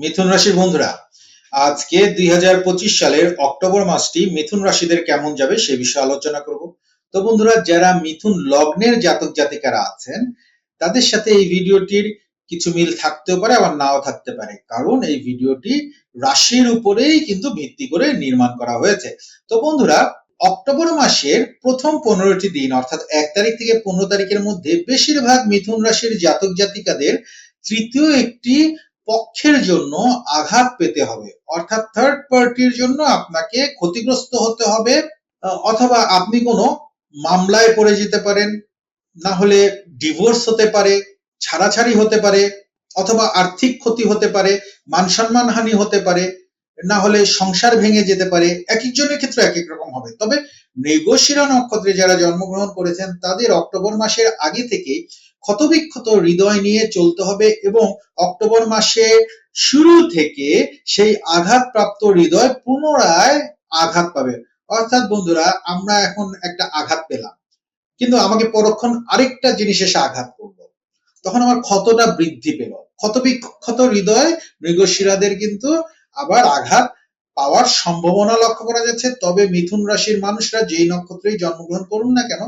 মিথুন রাশির বন্ধুরা, আজকে দুই হাজার পঁচিশ সালের অক্টোবর মাসটি মিথুন রাশিদের কেমন যাবে সে বিষয়ে আলোচনা করব। তো বন্ধুরা, যারা মিথুন লগ্নের জাতক জাতিকারা আছেন, তাদের সাথে এই ভিডিওটির কিছু মিল থাকতেও পারে, আবার নাও থাকতে পারে। কারণ এই ভিডিওটি রাশির উপরেই কিন্তু ভিত্তি করে নির্মাণ করা হয়েছে। তো বন্ধুরা, অক্টোবর মাসের প্রথম পনেরোটি দিন, অর্থাৎ এক তারিখ থেকে পনেরো তারিখের মধ্যে, বেশিরভাগ মিথুন রাশির জাতক জাতিকাদের তৃতীয় একটি পক্ষের জন্য আঘাত পেতে হবে। অর্থাৎ থার্ড পার্টির জন্য আপনাকে ক্ষতিগ্রস্ত হতে হবে অথবা আপনি কোনো মামলায় পড়ে যেতে পারেন, না হলে ডিভোর্স হতে পারে, ছাড়াছাড়ি হতে পারে, অথবা আর্থিক ক্ষতি হতে পারে, মান সম্মান হানি হতে পারে, না হলে সংসার ভেঙে যেতে পারে, এক একজনের ক্ষেত্রে এক এক রকম হবে। তবে মৃগশিরা নক্ষত্রে যারা জন্মগ্রহণ করেছেন, তাদের অক্টোবর মাসের আগে থেকে ক্ষতবিক্ষত হৃদয় নিয়ে চলতে হবে এবং অক্টোবর মাসে শুরু থেকে সেই আঘাতপ্রাপ্ত হৃদয় পুনরায় আঘাত পাবে। অর্থাৎ বন্ধুরা, আমরা এখন একটা আঘাত পেলাম। কিন্তু আমাকে পরক্ষণ আরেকটা জিনিস এসে আঘাত করল। তখন আমার ক্ষতটা বৃদ্ধি পেল। ক্ষতবিক্ষত হৃদয় মৃগশিরাদের কিন্তু আবার আঘাত পাওয়ার সম্ভাবনা লক্ষ্য করা যাচ্ছে। তবে মিথুন রাশির মানুষরা যেই নক্ষত্রেই জন্মগ্রহণ করুন না কেন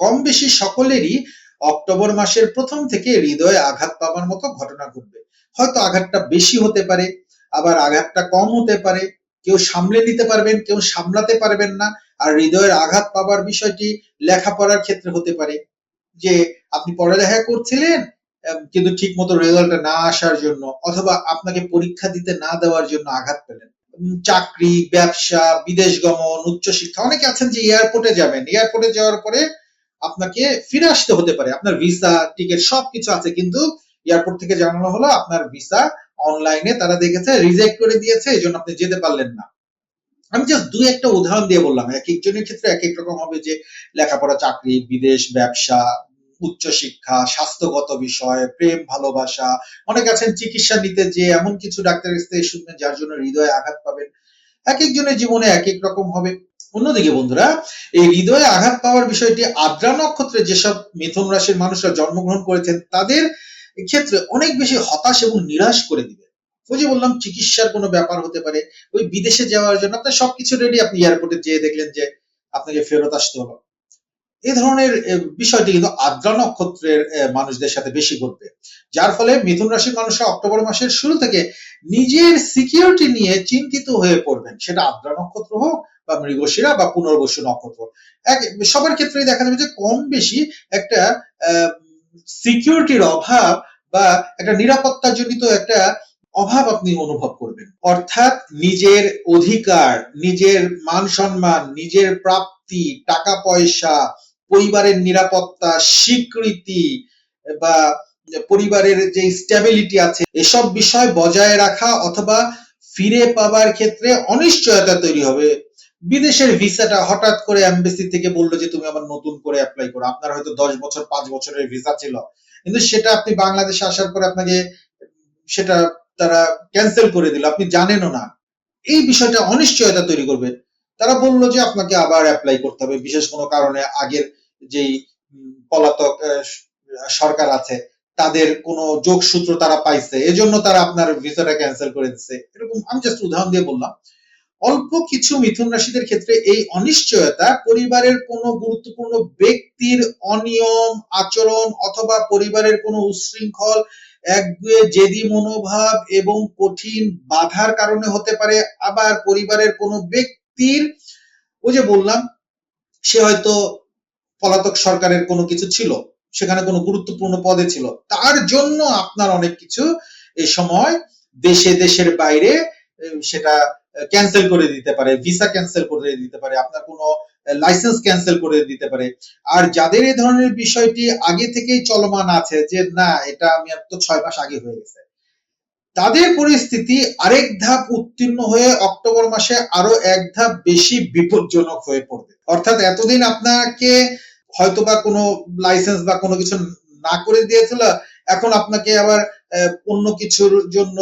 কম বেশি সকলেরই অক্টোবর মাসের প্রথম থেকে হৃদয়ে আঘাত পাওয়ার মতো ঘটনা ঘটবে। হয়তো আঘাতটা বেশি হতে পারে, আবার আঘাতটা কম হতে পারে। কেউ সামলে নিতে পারবেন, কেউ সামলাতে পারবেন না, আর হৃদয়ের আঘাত পাবার বিষয়টি লেখাপড়ার ক্ষেত্রে হতে পারে। যে আপনি পড়ালেখা করছিলেন কিন্তু ঠিক মতো রেজাল্টে না আসার জন্য, অথবা আপনাকে পরীক্ষা দিতে না দেওয়ার জন্য আঘাত পেলেন। চাকরি, ব্যবসা, বিদেশ গমন, উচ্চশিক্ষা, অনেকে আছেন যে এয়ারপোর্টে যাবেন। এয়ারপোর্টে যাওয়ার পরে আপনাকে ফিরে আসতে হতে পারে। আপনার ভিসা, টিকিট সবকিছু আছে, কিন্তু এয়ারপোর্ট থেকে জানানো হলো আপনার ভিসা অনলাইনে তারা দেখেছে, রিজেক্ট করে দিয়েছে এই জন্য আপনি যেতে পারলেন না। আমি জাস্ট দুই একটা উদাহরণ দিয়ে বললাম। এক একজনের ক্ষেত্রে এক এক রকম হবে যে লেখাপড়া, চাকরি, বিদেশ, ব্যবসা উচ্চশিক্ষা স্বাস্থ্যগত বিষয়, প্রেম, ভালোবাসা। অনেক আছেন চিকিৎসা নিতে যে এমন কিছু ডাক্তারের কাছ থেকে শুনবেন, যার জন্য হৃদয়ে আঘাত পাবেন। এক একজনের জীবনে এক এক রকম হবে। অন্যদিকে বন্ধুরা, এই হৃদয়ে আঘাত পাওয়ার বিষয়টি আদ্রা নক্ষত্রে যেসব মিথুন রাশির মানুষরা জন্মগ্রহণ করেছেন, তাদের ক্ষেত্রে অনেক বেশি হতাশ এবং নিরাশ করে দিবে। ওই যে বললাম, চিকিৎসার কোনো ব্যাপার হতে পারে, ওই বিদেশে যাওয়ার জন্য আপনার সবকিছু রেডি আপনি এয়ারপোর্টে যেয়ে দেখলেন যে আপনাকে ফেরত আসতে হলো। এই ধরনের বিষয়টি কিন্তু আদ্রা নক্ষত্রের এ, মানুষদের সাথে বেশি ঘটবে। যার ফলে মিথুন রাশির মানুষরা অক্টোবর মাসের শুরু থেকে নিজের সিকিউরিটি নিয়ে চিন্তিত হয়ে পড়বেন। সেটা আদ্রা নক্ষত্র হোক বা মৃগশিরা বা পুনর্বসু নক্ষত্র। এক সবার ক্ষেত্রেই দেখা যাবে যে কম বেশি একটা সিকিউরিটির অভাব বা একটা নিরাপত্তাজনিত একটা অভাব আপনি অনুভব করবেন। অর্থাৎ নিজের অধিকার নিজের মান সম্মান নিজের প্রাপ্তি টাকা পয়সা পরিবারের নিরাপত্তা, স্বীকৃতি বা পরিবারের যে স্ট্যাবিলিটি আছে, এসব বিষয় বজায় রাখা অথবা ফিরে পাবার ক্ষেত্রে অনিশ্চয়তা তৈরি হবে। বিদেশের ভিসাটা হঠাৎ করে এমবেসি থেকে বলল যে, তুমি আবার নতুন করে অ্যাপ্লাই করো। আপনার হয়তো দশ বছর, পাঁচ বছরের ভিসা ছিল। কিন্তু সেটা আপনি বাংলাদেশে আসার পরে আপনাকে সেটা তারা ক্যান্সেল করে দিল। আপনি জানেনও না। এই বিষয়টা অনিশ্চয়তা তৈরি করবে। তারা বলল যে আপনাকে আবার অ্যাপ্লাই করতে হবে, বিশেষ কোনো কারণে আগের যেই পলাতক সরকার আছে, তাদের কোনো যোগসূত্র তারা পাইছে, এজন্য তারা আপনার ভিসাটা ক্যান্সেল করে দিচ্ছে এরকম, আমি জাস্ট উদাহরণ দিয়ে বললাম। অল্প কিছু মিথুন রাশিদের ক্ষেত্রে এই অনিশ্চয়তা পরিবারের কোনো গুরুত্বপূর্ণ ব্যক্তির অনিয়ম, আচরণ অথবা পরিবারের কোনো উচ্ছৃঙ্খল একগুয়ে জেদি মনোভাব এবং কঠিন বাধার কারণে হতে পারে, আবার পরিবারের কোনো ব্যক্তির, ওই যে বললাম, সে হয়তো পলাতক সরকারের কোনো কিছু ছিল, সেখানে কোনো গুরুত্বপূর্ণ পদে ছিল, তার জন্য আপনার অনেক কিছু এই সময় দেশে, দেশের বাইরে সেটা ক্যান্সেল করে দিতে পারে ভিসা ক্যান্সেল করে দিতে পারে, আপনার কোনো লাইসেন্স ক্যান্সেল করে দিতে পারে। আর যাদের এই ধরনের বিষয়টি আগে থেকেই চলমান আছে, যে না, এটা আমি তো ছয় মাস আগে হয়ে গেছে তাদের পরিস্থিতি আরেক ধাপ উত্তীর্ণ হয়ে অক্টোবর মাসে আরও এক ধাপ বেশি বিপজ্জনক হয়ে পড়বে। অর্থাৎ এতদিন আপনাকে হয়তোবা কোনো লাইসেন্স বা কোনো কিছু না করে দিয়েছিল, এখন আপনাকে আবার অন্য কিছুর জন্য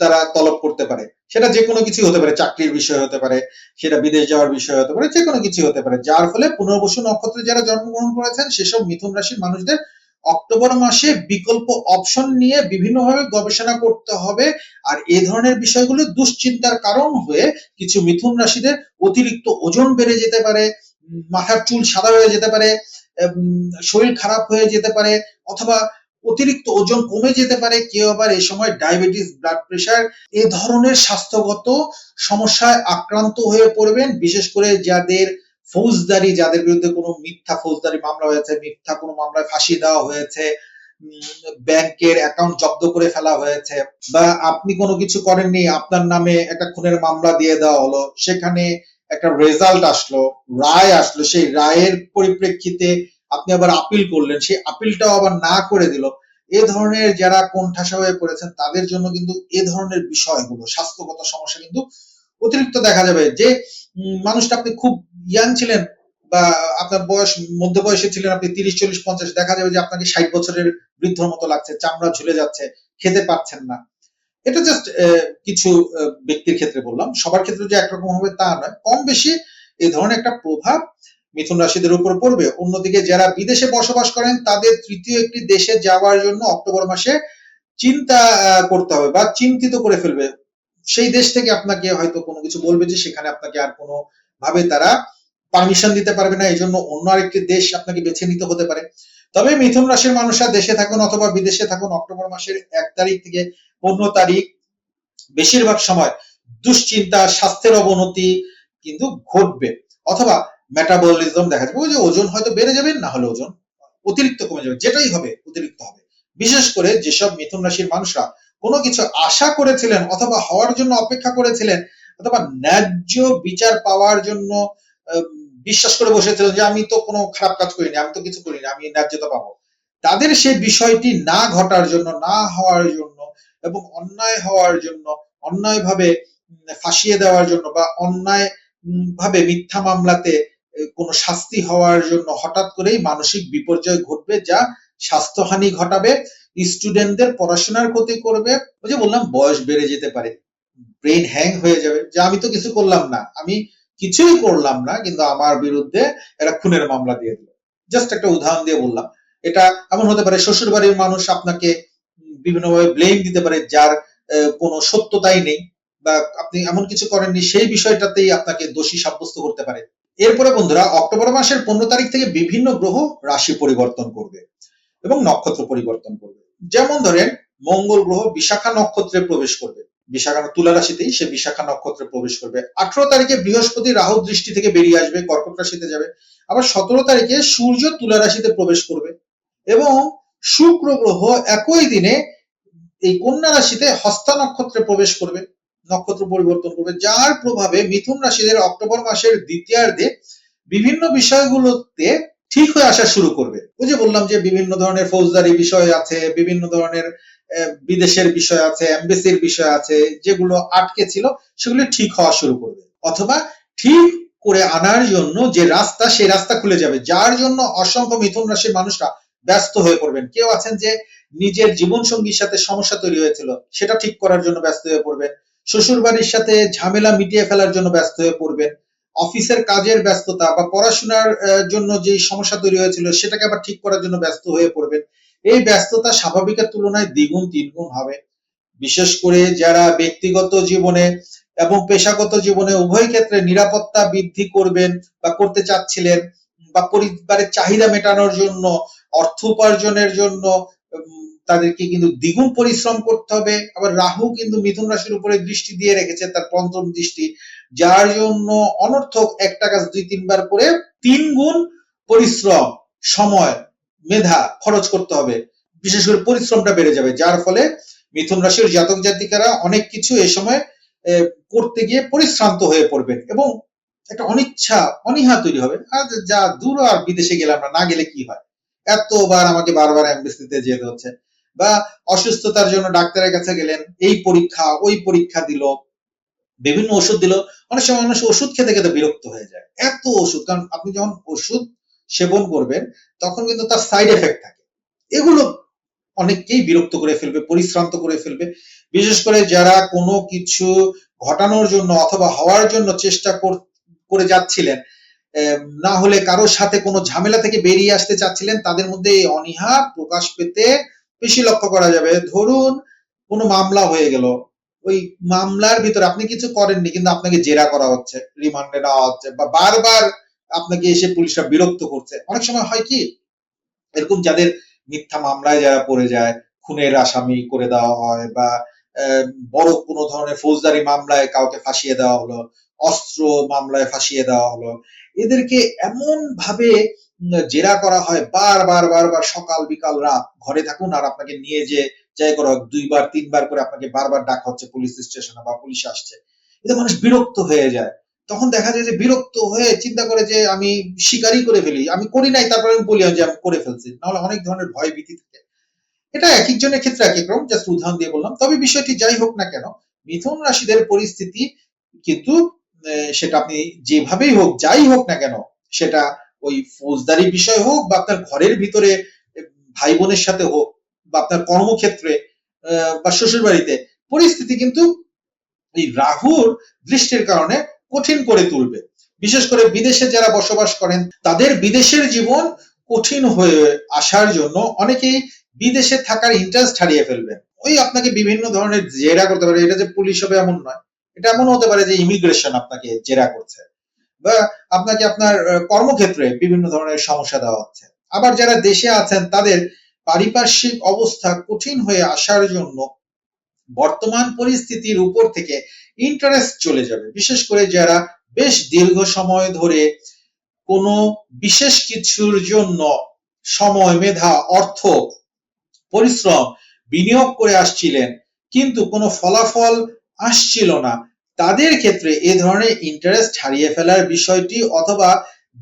তারা তলব করতে পারে। সেটা যে কোনো কিছু হতে পারে, চাকরির বিষয় হতে পারে, সেটা বিদেশ যাওয়ার বিষয় হতে পারে যে কোনো কিছু হতে পারে। যার ফলে পুনর্বসু নক্ষত্রে যারা জন্মগ্রহণ করেছেন, সেসব মিথুন রাশির মানুষদের অক্টোবর মাসে বিকল্প অপশন নিয়ে বিভিন্নভাবে গবেষণা করতে হবে। আর এই ধরনের বিষয়গুলো দুশ্চিন্তার কারণ হয়ে কিছু মিথুন রাশিদের অতিরিক্ত ওজন বেড়ে যেতে পারে মাথার চুল সাদা হয়ে যেতে পারে শরীর খারাপ হয়ে যেতে পারে অথবা অতিরিক্ত ওজন কমে যেতে পারে, কেউ আবার এই সময় ডায়াবেটিস ব্লাড প্রেশার এ ধরনের স্বাস্থ্যগত সমস্যায় আক্রান্ত হয়ে পড়বেন। বিশেষ করে যাদের ফৌজদারি, যাদের বিরুদ্ধে কোনো মিথ্যা ফৌজদারি মামলা হয়েছে, মিথ্যা কোনো মামলায় ফাঁসি দেওয়া হয়েছে ব্যাংকের অ্যাকাউন্ট জব্দ করে ফেলা হয়েছে, বা আপনি কোনো কিছু করেননি, আপনার নামে একটা খুনের মামলা দিয়ে দেওয়া হলো, সেখানে একটা রেজাল্ট আসলো, রায় আসলো, সেই রায়ের পরিপ্রেক্ষিতে আপনি আবার আপিল করলেন, সেই আপিলটাও আবার না করে দিল। এ ধরনের যারা কোণঠাসা হয়ে পড়েছেন, তাদের জন্য কিন্তু এ ধরনের বিষয়গুলো, স্বাস্থ্যগত সমস্যা কিন্তু অতিরিক্ত দেখা যাবে যে মানুষটা আপনি খুব ইয়াং ছিলেন বা আপনার বয়স, মধ্য বয়সে ছিলেন, আপনি তিরিশ, চল্লিশ, পঞ্চাশ, দেখা যাবে যে আপনাকে ষাট বছরের বৃদ্ধর মতো লাগছে, চামড়া ঝুলে যাচ্ছে, খেতে পারছেন না। এটা জাস্ট কিছু ব্যক্তির ক্ষেত্রে বললাম। সবার ক্ষেত্রে যে একরকম হবে তা নয়। কম বেশি এই ধরনের একটা প্রভাব মিথুন রাশিদের উপর পড়বে। অন্যদিকে যারা বিদেশে বসবাস করেন, তাদের তৃতীয় একটি দেশে যাওয়ার জন্য অক্টোবর মাসে চিন্তা করতে হবে বা চিন্তিত করে ফেলবে। সেই দেশ থেকে আপনাকে হয়তো কোনো কিছু বলবে যে সেখানে আপনাকে আর কোনো ভাবে তারা পারমিশন দিতে পারবে না এই জন্য অন্য আরেকটি দেশ আপনাকে বেছে নিতে হতে পারে। তবে মিথুন রাশির মানুষরা দেশে থাকুন অথবা বিদেশে থাকুন, অক্টোবর মাসের এক তারিখ থেকে পনেরো তারিখ বেশিরভাগ সময় দুশ্চিন্তা, স্বাস্থ্যের অবনতি কিন্তু ঘটবে। অথবা মেটাবলিজম দেখা যাবে যে ওজন হয়তো বেড়ে যাবে, না হলে ওজন অতিরিক্ত কমে যাবে, যেটাই হবে অতিরিক্ত হবে। বিশেষ করে যেসব মিথুন রাশির মানুষরা কোনো কিছু আশা করেছিলেন অথবা হওয়ার জন্য অপেক্ষা করেছিলেন অথবা ন্যায্য বিচার পাওয়ার জন্য বিশ্বাস করে বসেছিলেন যে আমি তো কোনো খারাপ কাজ করিনি, আমি তো কিছু করিনি, আমি ন্যায্যতা পাবো। তাদের সেই বিষয়টি না ঘটার জন্য, না হওয়ার জন্য এবং অন্যায় হওয়ার জন্য, অন্যায়ভাবে ফাঁসিয়ে দেওয়ার জন্য বা অন্যায় ভাবে মিথ্যা মামলাতে কোনো শাস্তি হওয়ার জন্য হঠাৎ করেই মানসিক বিপর্যয় ঘটবে যা স্বাস্থ্যহানি ঘটাবে। স্টুডেন্টদের পড়াশোনার ক্ষতি করবে। ওই যে বললাম, বয়স বেড়ে যেতে পারে। ব্রেন হ্যাং হয়ে যাবে যে, আমি তো কিছু করলাম না। আমি কিছুই করলাম না, কিন্তু আমার বিরুদ্ধে একটা খুনের মামলা দিয়ে দিল। জাস্ট একটা উদাহরণ দিয়ে বললাম। এটা এমন হতে পারে শ্বশুর বাড়ির মানুষ আপনাকে বিভিন্নভাবে ব্লেম দিতে পারে যার কোনো সত্যতাই নেই বা আপনি এমন কিছু করেননি, সেই বিষয়টাতেই আপনাকে দোষী সাব্যস্ত করতে পারে। এরপরে বন্ধুরা, অক্টোবর মাসের পনেরো তারিখ থেকে বিভিন্ন গ্রহ রাশি পরিবর্তন করবে এবং নক্ষত্র পরিবর্তন করবে। যেমন ধরেন, মঙ্গল গ্রহ বিশাখা নক্ষত্রে প্রবেশ করবে। বিশাখা তুলা রাশিতেই সে বিশাখা নক্ষত্রে প্রবেশ করবে। আঠারো তারিখে বৃহস্পতি রাহু দৃষ্টি থেকে বেরিয়ে আসবে, কর্কট রাশিতে যাবে। আবার সতেরো তারিখে সূর্য তুলা রাশিতে প্রবেশ করবে এবং শুক্র গ্রহ একই দিনে এই কন্যা রাশিতে হস্তা নক্ষত্রে প্রবেশ করবে, নক্ষত্র পরিবর্তন করবে, যার প্রভাবে মিথুন রাশিদের অক্টোবর মাসের দ্বিতীয়ার্ধে বিভিন্ন বিষয়গুলোতে ঠিক হয়ে আসা শুরু করবে। ওই যে বললাম যে বিভিন্ন ধরনের ফৌজদারি বিষয় আছে, বিভিন্ন ধরনের বিদেশের বিষয় আছে, এমবেসির বিষয় আছে, যেগুলো আটকে ছিল, সেগুলো ঠিক হওয়া শুরু করবে। অথবা ঠিক করে আনার জন্য যে রাস্তা, সেই রাস্তা খুলে যাবে। যার জন্য অসংখ্য মিথুন রাশির মানুষরা ব্যস্ত হয়ে পড়বেন। কেউ আছেন যে নিজের জীবন সঙ্গীর সাথে সমস্যা তৈরি হয়েছিল, সেটা ঠিক করার জন্য ব্যস্ত হয়ে পড়বেন। শ্বশুর বাড়ির সাথে ঝামেলা মিটিয়ে ফেলার জন্য ব্যস্ত হয়ে পড়বেন। অফিসের কাজের ব্যস্ততা বা পড়াশোনার জন্য যে সমস্যা তৈরি হয়েছিল, সেটাকে আবার ঠিক করার জন্য ব্যস্ত হয়ে পড়বেন। এই ব্যস্ততা স্বাভাবিকের তুলনায় দ্বিগুণ, তিনগুণ হবে। বিশেষ করে যারা ব্যক্তিগত জীবনে এবং পেশাগত জীবনে উভয় ক্ষেত্রে নিরাপত্তা বৃদ্ধি করবেন বা করতে চাচ্ছিলেন বা পরিবারের চাহিদা মেটানোর জন্য, অর্থ উপার্জনের জন্য তাদেরকে কিন্তু দ্বিগুণ পরিশ্রম করতে হবে। আবার রাহু কিন্তু মিথুন রাশির উপরে দৃষ্টি দিয়ে রেখেছে, তার পঞ্চম দৃষ্টি। যার জন্য অনর্থক একটা কাজ দুই তিনবার করে তিন গুণ পরিশ্রম, সময়, মেধা খরচ করতে হবে। বিশেষ করে পরিশ্রমটা বেড়ে যাবে, যার ফলে মিথুন রাশির জাতক জাতিকারা অনেক কিছু এ সময় করতে গিয়ে পরিশ্রান্ত হয়ে পড়বেন এবং একটা অনিচ্ছা, অনীহা তৈরি হবে। আর যা দূর আর বিদেশে গেলাম না না গেলে কি হয়? এতবার আমাকে বারবার এমবেসিতে যেতে হচ্ছে। বা অসুস্থতার জন্য ডাক্তারের কাছে গেলেন, এই পরীক্ষা, ওই পরীক্ষা দিল, বিভিন্ন ওষুধ দিল। অনেক সময় মানুষ ওষুধ খেতে খেতে বিরক্ত হয়ে যায়। এত ওষুধ, কারণ আপনি যখন ওষুধ সেবন করবেন, তখন কিন্তু তার সাইড এফেক্ট থাকে। এগুলো অনেককেই বিরক্ত করে ফেলবে, পরিশ্রান্ত করে ফেলবে। বিশেষ করে যারা কোনো কিছু ঘটানোর জন্য অথবা হওয়ার জন্য চেষ্টা কর- যাচ্ছিলেন না হলে কারোর সাথে কোনো ঝামেলা থেকে বেরিয়ে আসতে চাচ্ছিলেন, তাদের মধ্যে এই অনীহা প্রকাশ পেতে বেশি লক্ষ্য করা যাবে। ধরুন কোনো মামলা হয়ে গেল। ওই মামলার ভিতরে আপনি কিছু করেননি, কিন্তু আপনাকে জেরা করা হচ্ছে, রিমান্ডে নেওয়া হচ্ছে বা বারবার আপনাকে এসে পুলিশরা বিরক্ত করছে। অনেক সময় হয় কি, এরকম যাদের মিথ্যা মামলায় যারা পড়ে যায়, খুনের আসামি করে দেওয়া হয় বা বড় কোনো ধরনের ফৌজদারি মামলায় কাউকে ফাঁসিয়ে দেওয়া হলো, অস্ত্র মামলায় ফাঁসিয়ে দেওয়া হলো এদেরকে এমন ভাবে জেরা করা হয় বারবার বারবার সকাল, বিকাল, রাত। ঘরে থাকুন আর আপনাকে নিয়ে যে যাই করা, দুইবার, তিনবার করে আপনাকে বারবার ডাকা হচ্ছে পুলিশ স্টেশনে বা পুলিশ আসছে। এতে মানুষ বিরক্ত হয়ে যায়। তখন দেখা যায় যে বিরক্ত হয়ে চিন্তা করে যে আমি স্বীকারই করে ফেলি। আমি করি নাই, তারপরে আমি বলি যে আমি করে ফেলছি। নাহলে অনেক ধরনের ভয় ভীতি থাকে। এটা এক একজনের ক্ষেত্রে এক এক রকম, জাস্ট উদাহরণ দিয়ে বললাম। তবে বিষয়টি যাই হোক না কেন, মিথুন রাশিদের পরিস্থিতি কিন্তু সেটা আপনি যেভাবেই হোক, যাই হোক না কেন, সেটা ওই ফৌজদারি বিষয় হোক বা আপনার ঘরের ভিতরে ভাই বোনের সাথে হোক বা আপনার কর্মক্ষেত্রে বা শ্বশুর বাড়িতে পরিস্থিতি কিন্তু এই রাহুর দৃষ্টির কারণে কঠিন করে তুলবে। বিশেষ করে বিদেশে যারা বসবাস করেন, তাদের বিদেশের জীবন কঠিন হয়ে আসার জন্য অনেকেই বিদেশে থাকার ইন্টারেস্ট হারিয়ে ফেলবেন ওই আপনাকে বিভিন্ন ধরনের জেরা করতে পারে, এটা যে পুলিশ হবে এমন নয়। এটা এমন হতে পারে যে ইমিগ্রেশন আপনাকে জেরা করছে বা আপনাকে আপনার কর্মক্ষেত্রে বিভিন্ন ধরনের সমস্যা দেওয়া হচ্ছে। আবার যারা দেশে আছেন, তাদের পারিপার্শ্বিক অবস্থা কঠিন হয়ে আসার জন্য বর্তমান পরিস্থিতির উপর থেকে ইন্টারেস্ট চলে যাবে। বিশেষ করে যারা বেশ দীর্ঘ সময় ধরে কোনো বিশেষ কিছুর জন্য সময়, মেধা, অর্থ, পরিশ্রম বিনিয়োগ করে আসছিলেন, কিন্তু কোনো ফলাফল আসছিল না। তাদের ক্ষেত্রে এ ধরনের ইন্টারেস্ট হারিয়ে ফেলার বিষয়টি অথবা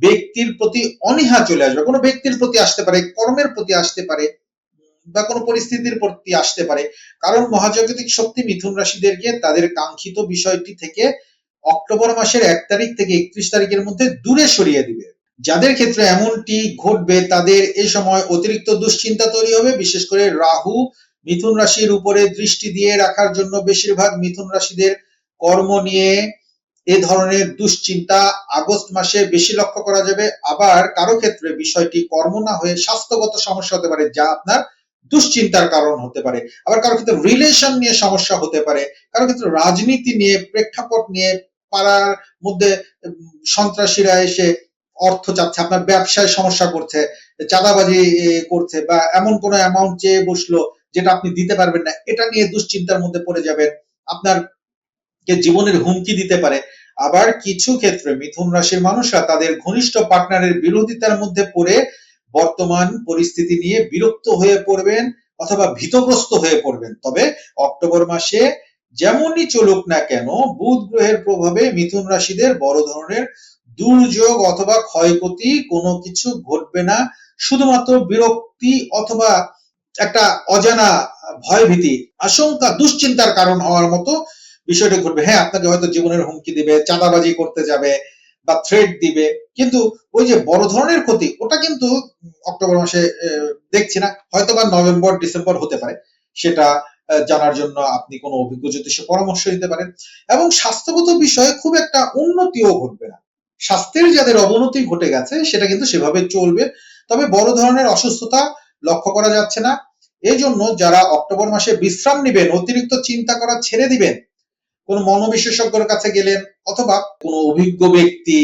ব্যক্তির প্রতি অনীহা চলে আসবে। কোনো ব্যক্তির প্রতি আসতে পারে, কর্মের প্রতি আসতে পারে, বা কোনো পরিস্থিতির প্রতি আসতে পারে। কারণ মহাজাগতিক শক্তি মিথুন রাশিদেরকে তাদের কাঙ্ক্ষিত বিষয়টি থেকে অক্টোবর মাসের এক তারিখ থেকে একত্রিশ তারিখের মধ্যে দূরে সরিয়ে দিবে। যাদের ক্ষেত্রে এমনটি ঘটবে, তাদের এ সময় অতিরিক্ত দুশ্চিন্তা তৈরি হবে। বিশেষ করে রাহু মিথুন রাশির উপরে দৃষ্টি দিয়ে রাখার জন্য বেশিরভাগ মিথুন রাশিদের কর্ম নিয়ে এ ধরনের দুশ্চিন্তা আগস্ট মাসে বেশি লক্ষ্য করা যাবে। আবার কারও ক্ষেত্রে বিষয়টি কর্ম না হয়ে স্বাস্থ্যগত সমস্যা হতে পারে, যা আপনার দুশ্চিন্তার কারণ হতে পারে। আবার কারও ক্ষেত্রে রিলেশন নিয়ে সমস্যা হতে পারে। কারও ক্ষেত্রে রাজনীতি নিয়ে, প্রেক্ষাপট নিয়ে পাড়ার মধ্যে সন্ত্রাসীরা এসে অর্থ চাচ্ছে, আপনার ব্যবসায় সমস্যা করছে, চাঁদাবাজি করছে বা এমন কোনো অ্যামাউন্ট চেয়ে বসল যেটা আপনি দিতে পারবেন না, এটা নিয়ে দুশ্চিন্তার মধ্যে পড়ে যাবেন। আপনার কে জীবনের হুমকি দিতে পারে। আবার কিছু ক্ষেত্রে মিথুন রাশির মানুষরা তাদের ঘনিষ্ঠ পার্টনারের বিরোধিতার মধ্যে পড়ে বর্তমান পরিস্থিতি নিয়ে বিরক্ত হয়ে পড়বেন অথবা ভীতগ্রস্ত হয়ে পড়বেন। তবে অক্টোবর মাসে যেমনই চলুক না কেন, বুধ গ্রহের প্রভাবে মিথুন রাশিদের বড় ধরনের দুর্যোগ অথবা ক্ষয়ক্ষতি কোনো কিছু ঘটবে না। শুধুমাত্র বিরক্তি অথবা একটা অজানা ভয়ভীতি আশঙ্কা, দুশ্চিন্তার কারণ হওয়ার মতো বিষয়টা ঘটবে। হ্যাঁ আপনাকে হয়তো জীবনের হুমকি দিবে, চাঁদাবাজি করতে যাবে বা থ্রেড দিবে, কিন্তু ওই যে বড় ধরনের ক্ষতি, ওটা কিন্তু অক্টোবর মাসে দেখছি না হয়তো বা নভেম্বর, ডিসেম্বর হতে পারে। সেটা জানার জন্য আপনি কোনো অভিজ্ঞ জ্যোতিষে পরামর্শ নিতে পারেন। এবং স্বাস্থ্যগত বিষয়ে খুব একটা উন্নতিও ঘটবে না। স্বাস্থ্যের যাদের অবনতি ঘটে গেছে, সেটা কিন্তু সেভাবে চলবে। তবে বড় ধরনের অসুস্থতা লক্ষ্য করা যাচ্ছে না। এই জন্য যারা অক্টোবর মাসে বিশ্রাম নেবেন, অতিরিক্ত চিন্তা করা ছেড়ে দিবেন। কোনো মনোবিশেষজ্ঞের কাছে গেলেন অথবা কোনো অভিজ্ঞ ব্যক্তি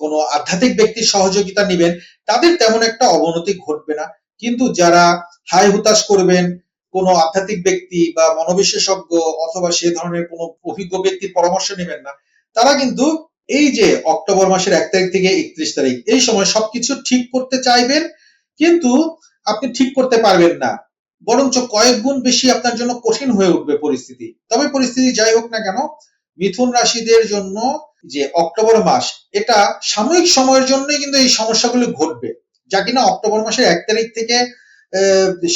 কোনো আধ্যাত্মিক ব্যক্তির সহযোগিতা নেবেন, তাদের তেমন একটা অবনতি ঘটবে না। কিন্তু যারা হাই হুতাশ করবেন, কোনো আধ্যাত্মিক ব্যক্তি বা মনোবিশেষজ্ঞ অথবা সে ধরনের কোনো অভিজ্ঞ ব্যক্তির পরামর্শ নেবেন না, তারা কিন্তু এই যে অক্টোবর মাসের এক তারিখ থেকে একত্রিশ তারিখ, এই সময় সবকিছু ঠিক করতে চাইবেন, কিন্তু আপনি ঠিক করতে পারবেন না। বরঞ্চ কয়েক গুণ বেশি আপনার জন্য কঠিন হয়ে উঠবে পরিস্থিতি। তবে পরিস্থিতি যাই হোক না কেন, মিথুন রাশিদের জন্য যে অক্টোবর মাস, এটা সাময়িক সময়ের জন্যই কিন্তু এই সমস্যাগুলো ঘটবে। যা কিনা অক্টোবর মাসের এক তারিখ থেকে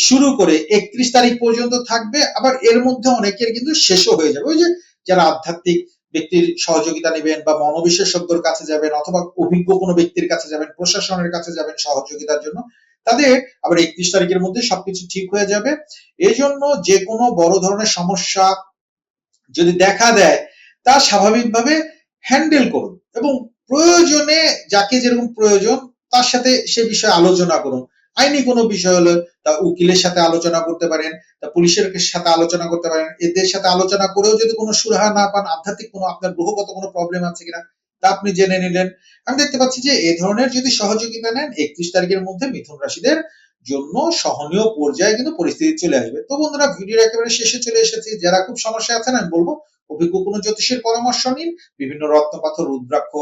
শুরু করে একত্রিশ তারিখ পর্যন্ত থাকবে। আবার এর মধ্যে অনেকের কিন্তু শেষও হয়ে যাবে। ওই যে যারা আধ্যাত্মিক ব্যক্তির সহযোগিতা নেবেন বা মনোবিশেষজ্ঞর কাছে যাবেন অথবা অভিজ্ঞ কোনো ব্যক্তির কাছে যাবেন, প্রশাসনের কাছে যাবেন সহযোগিতার জন্য তাদের আবার একত্রিশ তারিখের মধ্যে সবকিছু ঠিক হয়ে যাবে। এই জন্য যে কোনো বড় ধরনের সমস্যা যদি দেখা দেয়, তা স্বাভাবিকভাবে হ্যান্ডেল করুন এবং প্রয়োজনে যাকে যেরকম প্রয়োজন তার সাথে সে বিষয়ে আলোচনা করুন। আইনি কোনো বিষয় হলে তা উকিলের সাথে আলোচনা করতে পারেন, তা পুলিশের সাথে আলোচনা করতে পারেন, এদের সাথে আলোচনা করেও যদি কোনো সুরাহা না পান, আধ্যাত্মিক কোনো আপনার গ্রহগত কোনো প্রবলেম আছে কিনা তা আপনি জেনে নিলেন। আমি দেখতে পাচ্ছি যে এই ধরনের যদি সহযোগিতা নেন, একত্রিশ তারিখের মধ্যে মিথুন রাশিদের জন্য সহনীয় পর্যায়ে কিন্তু পরিস্থিতি চলে আসবে। তো বন্ধুরা, ভিডিওর একেবারে শেষে চলে এসেছি। যারা খুব সমস্যা আছেন, আমি বলব, অভিজ্ঞ কোনো জ্যোতিষের পরামর্শ নিন। বিভিন্ন রত্নপাথর, রুদ্রাক্ষ,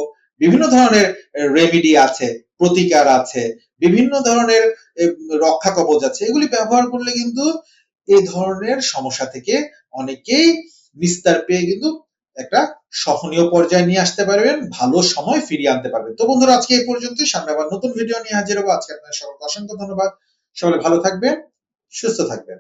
বিভিন্ন ধরনের রেমিডি আছে, প্রতিকার আছে, বিভিন্ন ধরনের রক্ষা কবচ আছে। এগুলি ব্যবহার করলে কিন্তু এই ধরনের সমস্যা থেকে অনেকেই নিস্তার পেয়ে কিন্তু একটা সহনীয় পর্যায়ে নিয়ে আসতে পারবেন, ভালো সময় ফিরিয়ে আনতে পারবেন। তো বন্ধুরা, আজকে এই পর্যন্ত সামনে আবার নতুন ভিডিও নিয়ে হাজির হব। আজকে আপনাদের সকলকে অসংখ্য ধন্যবাদ। সকলে ভালো থাকবেন, সুস্থ থাকবেন।